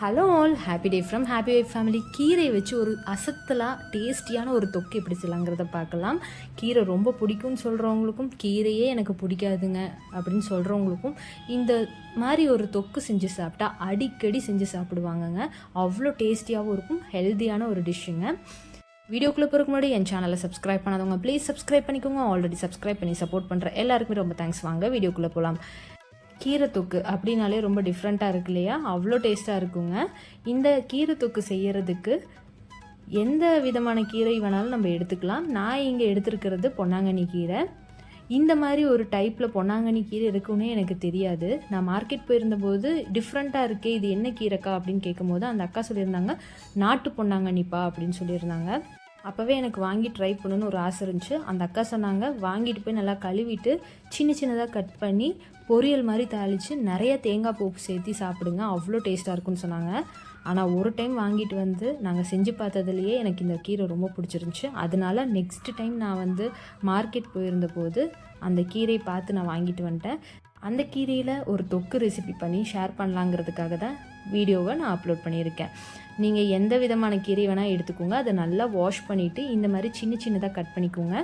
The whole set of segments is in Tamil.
Hello all happy day from happy way family கீரையை வச்சு ஒரு அசத்தலாக டேஸ்டியான ஒரு தொக்கு எப்படி செய்யலாங்கிறத பார்க்கலாம். கீரை ரொம்ப பிடிக்கும்னு சொல்கிறவங்களுக்கும் கீரையே எனக்கு பிடிக்காதுங்க அப்படின்னு சொல்கிறவங்களுக்கும் இந்த மாதிரி ஒரு தொக்கு செஞ்சு சாப்பிட்டா அடிக்கடி செஞ்சு சாப்பிடுவாங்கங்க. அவ்வளோ டேஸ்டியாகவும் இருக்கும் ஹெல்த்தியான ஒரு டிஷ்ஷுங்க வீடியோக்குள்ளே போகிறக்கு முன்னாடி என் சேனலை சப்ஸ்கிரைப் பண்ணாதவங்க ப்ளீஸ் சப்ஸ்கிரைப் பண்ணிக்கோங்க. ஆல்ரெடி சப்ஸ்கிரைப் பண்ணி சப்போர்ட் பண்ணுற எல்லாருக்குமே ரொம்ப தேங்க்ஸ் வாங்க. வீடியோக்குள்ளே போகலாம் கீரை தொக்கு அப்படின்னாலே ரொம்ப டிஃப்ரெண்ட்டாக இருக்கு இல்லையா? அவ்வளோ டேஸ்ட்டாக இருக்குங்க. இந்த கீரை தொக்கு செய்யறதுக்கு எந்த விதமான கீரை வேணாலும் நம்ம எடுத்துக்கலாம். நான் இங்கே எடுத்துருக்கிறது பொன்னாங்கண்ணி கீரை. இந்த மாதிரி ஒரு டைப்பில் பொன்னாங்கண்ணி கீரை இருக்குன்னே எனக்கு தெரியாது. நான் மார்க்கெட் போயிருந்தபோது டிஃப்ரெண்ட்டாக இருக்கே இது என்ன கீரைக்கா அப்படின்னு கேட்கும்போது அந்த அக்கா சொல்லியிருந்தாங்க நாட்டு பொன்னாங்கண்ணிப்பா அப்படின்னு சொல்லியிருந்தாங்க. அப்போவே எனக்கு வாங்கி ட்ரை பண்ணணும்னு ஒரு ஆசை இருந்துச்சு. அந்த அக்கா சொன்னாங்க வாங்கிட்டு போய் நல்லா கழுவிட்டு சின்ன சின்னதாக கட் பண்ணி பொரியல் மாதிரி தாளித்து நிறைய தேங்காய் பூப்பு சேர்த்து சாப்பிடுங்க அவ்வளோ டேஸ்ட்டாக இருக்கும்னு சொன்னாங்க. ஆனால் ஒரு டைம் வாங்கிட்டு வந்து நாங்கள் செஞ்சு பார்த்ததுலேயே எனக்கு இந்த கீரை ரொம்ப பிடிச்சிருந்துச்சி. அதனால நெக்ஸ்ட் டைம் நான் வந்து மார்க்கெட் போயிருந்த போது அந்த கீரையை பார்த்து நான் வாங்கிட்டு வந்துட்டேன். அந்த கீரையில் ஒரு தொக்கு ரெசிபி பண்ணி ஷேர் பண்ணலாங்கிறதுக்காக தான் வீடியோவை நான் அப்லோட் பண்ணியிருக்கேன். நீங்கள் எந்த விதமான கீரை வேணால் எடுத்துக்கோங்க. அதை நல்லா வாஷ் பண்ணிவிட்டு இந்த மாதிரி சின்ன சின்னதாக கட் பண்ணிக்கோங்க.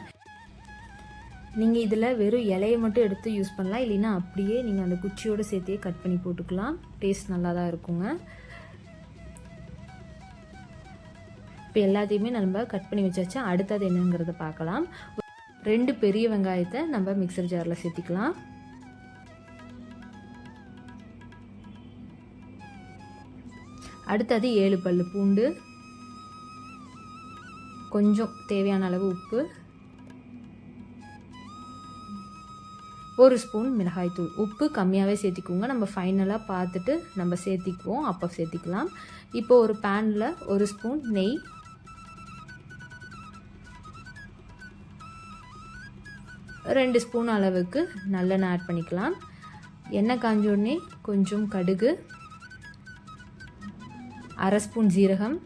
நீங்கள் இதில் வெறும் இலையை மட்டும் எடுத்து யூஸ் பண்ணலாம். இல்லைன்னா அப்படியே நீங்கள் அந்த குச்சியோடு சேர்த்தே கட் பண்ணி போட்டுக்கலாம். டேஸ்ட் நல்லா தான் இருக்குங்க. இப்போ எல்லாத்தையுமே நம்ம கட் பண்ணி வச்சாச்சு. அடுத்தது என்னங்கிறத பார்க்கலாம். ரெண்டு பெரிய வெங்காயத்தை நம்ம மிக்சர் ஜாரில் சேர்த்திக்கலாம். அடுத்தது ஏழு பல் பூண்டு கொஞ்சம் தேவையான அளவு உப்பு ஒரு ஸ்பூன் மிளகாய்த்தூள் உப்பு கம்மியாகவே சேர்த்திக்கோங்க. நம்ம ஃபைனலாக பார்த்துட்டு நம்ம சேர்த்திக்குவோம். அப்போ சேர்த்திக்கலாம். இப்போ ஒரு பேனில் ஒரு ஸ்பூன் நெய். ரெண்டு ஸ்பூன் அளவுக்கு நல்லெண்ணெய் ஆட் பண்ணிக்கலாம். எண்ணெய் காஞ்சோடனே கொஞ்சம் கடுகு. அரை ஸ்பூன் ஜீரகம்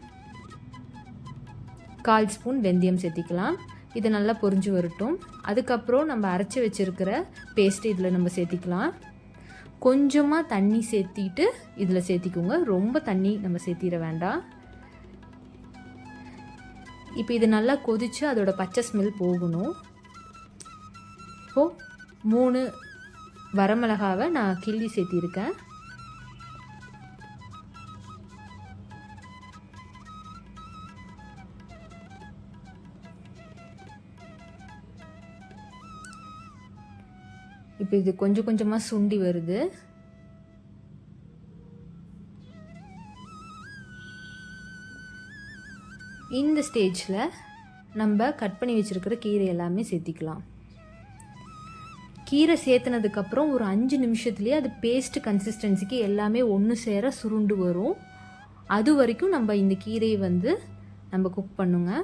கால் ஸ்பூன் வெந்தயம் சேர்த்திக்கலாம். இது நல்லா பொரிஞ்சு வரட்டும். அதுக்கப்புறம் நம்ம அரைச்சி வச்சுருக்கிற பேஸ்ட்டு இதில் நம்ம சேர்த்திக்கலாம். கொஞ்சமாக தண்ணி சேர்த்திட்டு இதில் சேர்த்திக்கோங்க. ரொம்ப தண்ணி நம்ம சேர்த்திட வேண்டாம். இப்போ இது நல்லா கொதித்து அதோட பச்சை ஸ்மெல் போகணும். இப்போது மூணு வரமிளகாவை நான் கிள்ளி சேர்த்திருக்கேன். இப்போ இது கொஞ்சம் கொஞ்சமாக சுண்டி வருது. இந்த ஸ்டேஜில் நம்ம கட் பண்ணி வச்சுருக்கிற கீரை எல்லாமே சேர்த்திக்கலாம். கீரை சேர்த்துனதுக்கப்புறம் ஒரு அஞ்சு நிமிஷத்துலேயே அது பேஸ்ட் கன்சிஸ்டன்சிக்கு எல்லாமே ஒன்று சேர சுருண்டு வரும். அது வரைக்கும் நம்ம இந்த கீரையை வந்து நம்ம குக் பண்ணுங்கள்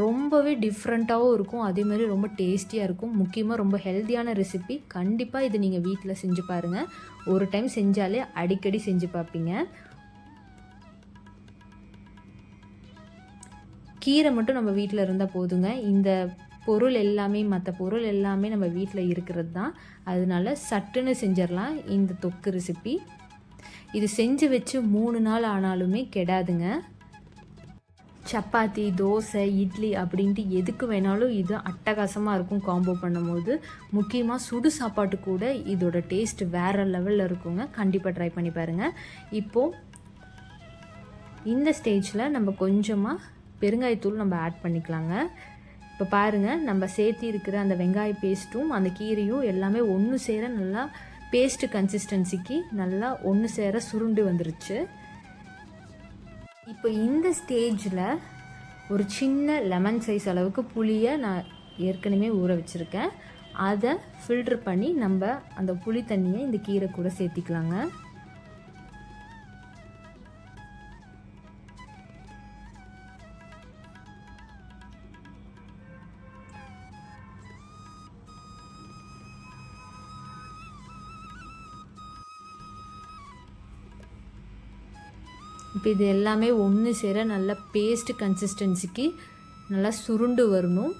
ரொம்பவே டிஃப்ரெண்ட்டாகவும் இருக்கும். அதேமாதிரி ரொம்ப டேஸ்டியாக இருக்கும். முக்கியமாக ரொம்ப ஹெல்த்தியான ரெசிபி கண்டிப்பாக இது நீங்கள் வீட்டில் செஞ்சு பாருங்கள் ஒரு டைம் செஞ்சாலே அடிக்கடி செஞ்சு பார்ப்பீங்க கீரை மட்டும் நம்ம வீட்டில் இருந்தால் போதுங்க. இந்த பொருள் எல்லாமே மற்ற பொருள் எல்லாமே நம்ம வீட்டில் இருக்கிறது தான் அதனால சட்டுன்னு செஞ்சிடலாம். இந்த தொக்கு ரெசிபி இது செஞ்சு வச்சு மூணு நாள் ஆனாலுமே கெடாதுங்க. சப்பாத்தி தோசை இட்லி அப்படின்ட்டு எதுக்கு வேணாலும் இது அட்டகாசமாக இருக்கும் காம்போ பண்ணும்போது. முக்கியமாக சுடு சாப்பாட்டு கூட இதோட டேஸ்ட் வேறு லெவலில் இருக்குங்க. கண்டிப்பாக ட்ரை பண்ணி பாருங்கள் இப்போது இந்த ஸ்டேஜில் நம்ம கொஞ்சமாக பெருங்காயத்தூள் நம்ம ஆட் பண்ணிக்கலாங்க. இப்போ பாருங்கள் நம்ம சேர்த்தி இருக்கிற அந்த வெங்காய பேஸ்ட்டும் அந்த கீரையும் எல்லாமே ஒன்று சேர நல்லா பேஸ்ட்டு கன்சிஸ்டன்சிக்கு நல்லா ஒன்று சேர சுருண்டு வந்துருச்சு. இப்போ இந்த ஸ்டேஜில் ஒரு சின்ன லெமன் சைஸ் அளவுக்கு புளியை நான் ஏற்கனவே ஊற வச்சுருக்கேன். அதை ஃபில்ட்ரு பண்ணி நம்ம அந்த புளி தண்ணியை இந்த கீரை கூட சேர்த்திக்கலாங்க. இப்போ இது எல்லாமே ஒன்று சேர நல்லா பேஸ்ட் கன்சிஸ்டன்சிக்கு நல்லா சுருண்டு வரணும்.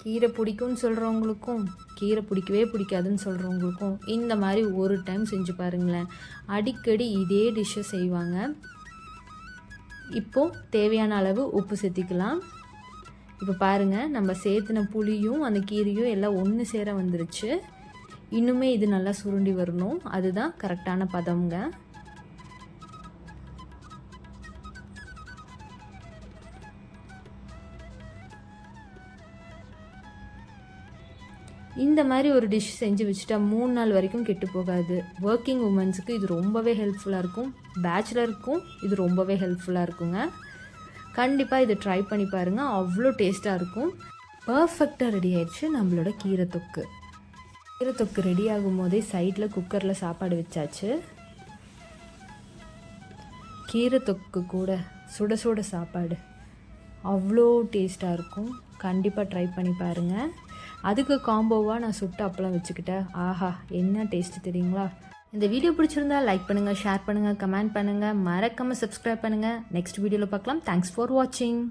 கீரை பிடிக்கும்னு சொல்கிறவங்களுக்கும் கீரை பிடிக்கவே பிடிக்காதுன்னு சொல்கிறவங்களுக்கும் இந்த மாதிரி ஒரு டைம் செஞ்சு பாருங்களேன். அடிக்கடி இதே டிஷ்ஷை செய்வாங்க. இப்போது தேவையான அளவு உப்பு சேர்த்திக்கலாம். இப்போ பாருங்கள் நம்ம சேர்த்துன புளியும் அந்த கீரையும் எல்லாம் ஒன்று சேர வந்துருச்சு. இன்னுமே இது நல்லா சுருண்டி வரணும். அதுதான் கரெக்டான பதம்ங்க. இந்த மாதிரி ஒரு டிஷ் செஞ்சு வச்சுட்டா மூணு நாள் வரைக்கும் கெட்டு போகாது. ஒர்க்கிங் உமன்ஸுக்கு இது ரொம்பவே ஹெல்ப்ஃபுல்லாக இருக்கும். பேச்சுலருக்கும் இது ரொம்பவே ஹெல்ப்ஃபுல்லாக இருக்குங்க. கண்டிப்பாக இதை ட்ரை பண்ணி பாருங்கள் அவ்வளோ டேஸ்ட்டாக இருக்கும். பர்ஃபெக்டாக ரெடி ஆயிடுச்சு நம்மளோட கீரை தொக்கு. கீரை தொக்கு ரெடி ஆகும் போதே சைடில் குக்கரில் சாப்பாடு வச்சாச்சு. கீரை தொக்கு கூட சுட சுட சாப்பாடு. அவ்வளோ டேஸ்ட்டாக இருக்கும். கண்டிப்பாக ட்ரை பண்ணி பாருங்கள் அதுக்கு காம்போவாக நான் சுட்டு அப்பளம் வச்சுக்கிட்டேன். ஆஹா என்ன டேஸ்ட்டு தெரியுங்களா? இந்த வீடியோ பிடிச்சிருந்தா லைக் பண்ணுங்கள் ஷேர் பண்ணுங்கள் கமெண்ட் பண்ணுங்கள் மறக்காமல் சப்ஸ்கிரைப் பண்ணுங்கள் நெக்ஸ்ட் வீடியோவில் பார்க்கலாம். தேங்க்ஸ் ஃபார் வாட்சிங்